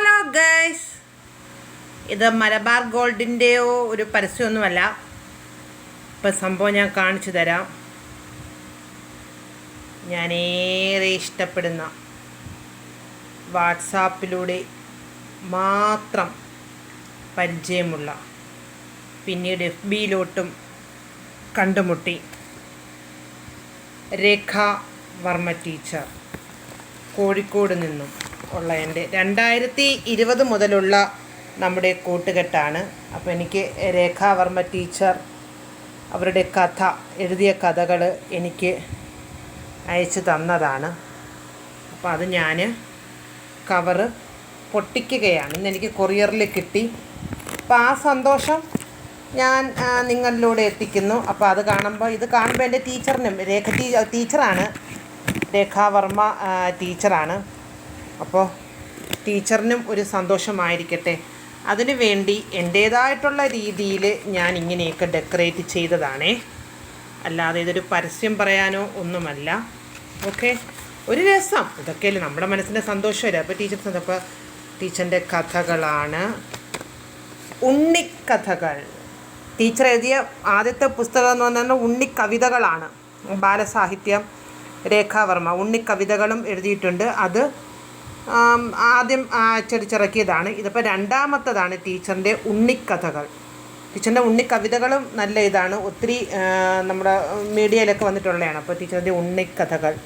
Hello guys. ഇത് മലബാർ ഗോൾഡിന്റെയോ ഒരു പരസ്യമൊന്നുമല്ല. ഇപ്പം സംഭവം ഞാൻ കാണിച്ചു തരാം. ഞാനേറെ ഇഷ്ടപ്പെടുന്ന വാട്സാപ്പിലൂടെ മാത്രം പരിചയമുള്ള പിന്നീട് എഫ് ബിയിലോട്ടും കണ്ടുമുട്ടി രേഖ വർമ്മ ടീച്ചർ കോഴിക്കോട് നിന്നും. ഉള്ള എന്റെ രണ്ടായിരത്തി ഇരുപത് മുതലുള്ള നമ്മുടെ കൂട്ടുകെട്ടാണ്. അപ്പോൾ എനിക്ക് രേഖാവർമ്മ ടീച്ചർ അവരുടെ കഥ എഴുതിയ കഥകൾ എനിക്ക് അയച്ചു തന്നതാണ്. അപ്പോൾ അത് ഞാൻ കവറ് പൊട്ടിക്കുകയാണ്. ഇന്ന് എനിക്ക് കൊറിയറിൽ കിട്ടി. അപ്പോൾ ആ സന്തോഷം ഞാൻ നിങ്ങളിലൂടെ എത്തിക്കുന്നു. അപ്പോൾ അത് കാണുമ്പോൾ ഇത് കാണുമ്പോൾ എന്റെ ടീച്ചറിനും രേഖ ടീച്ചറാണ്. രേഖാവർമ്മ ടീച്ചറാണ്. അപ്പോൾ ടീച്ചറിനും ഒരു സന്തോഷമായിരിക്കട്ടെ. അതിനു വേണ്ടി എന്റേതായിട്ടുള്ള രീതിയിൽ ഞാൻ ഇങ്ങനെയൊക്കെ ഡെക്കറേറ്റ് ചെയ്തതാണേ. അല്ലാതെ ഇതൊരു പരസ്യം പറയാനോ ഒന്നുമല്ല. ഓക്കെ? ഒരു രസം. ഇതൊക്കെയല്ലേ നമ്മുടെ മനസ്സിന്റെ സന്തോഷമല്ലേ അപ്പോൾ ടീച്ചർ അപ്പോൾ ടീച്ചറിന്റെ കഥകളാണ്. ഉണ്ണിക്കഥകൾ. ടീച്ചർ എഴുതിയ ആദ്യത്തെ പുസ്തകം എന്ന് പറഞ്ഞാൽ ഉണ്ണിക്കവിതകളാണ്. ബാലസാഹിത്യം രേഖാവർമ്മ. ഉണ്ണിക്കവിതകളും എഴുതിയിട്ടുണ്ട്. അത് ആദ്യം അച്ചടിച്ചിറക്കിയതാണ് ഇതിപ്പോൾ രണ്ടാമത്തതാണ് ടീച്ചറിന്റെ ഉണ്ണിക്കഥകൾ. ടീച്ചറിന്റെ ഉണ്ണിക്കവിതകളും നല്ല ഇതാണ്. ഒത്തിരി നമ്മുടെ മീഡിയയിലൊക്കെ വന്നിട്ടുള്ളതാണ്. അപ്പോൾ ടീച്ചറിന്റെ ഉണ്ണിക്കഥകൾ.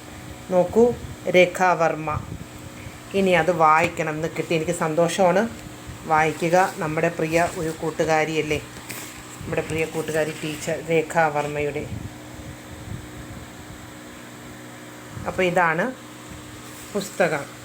നോക്കൂ രേഖാവർമ്മ. ഇനി അത് വായിക്കണം എന്ന് കിട്ടി. എനിക്ക് സന്തോഷമാണ്. വായിക്കുക. നമ്മുടെ പ്രിയ ഒരു കൂട്ടുകാരിയല്ലേ? നമ്മുടെ പ്രിയ കൂട്ടുകാരി ടീച്ചർ രേഖാവർമ്മയുടെ. അപ്പോൾ ഇതാണ് പുസ്തകം.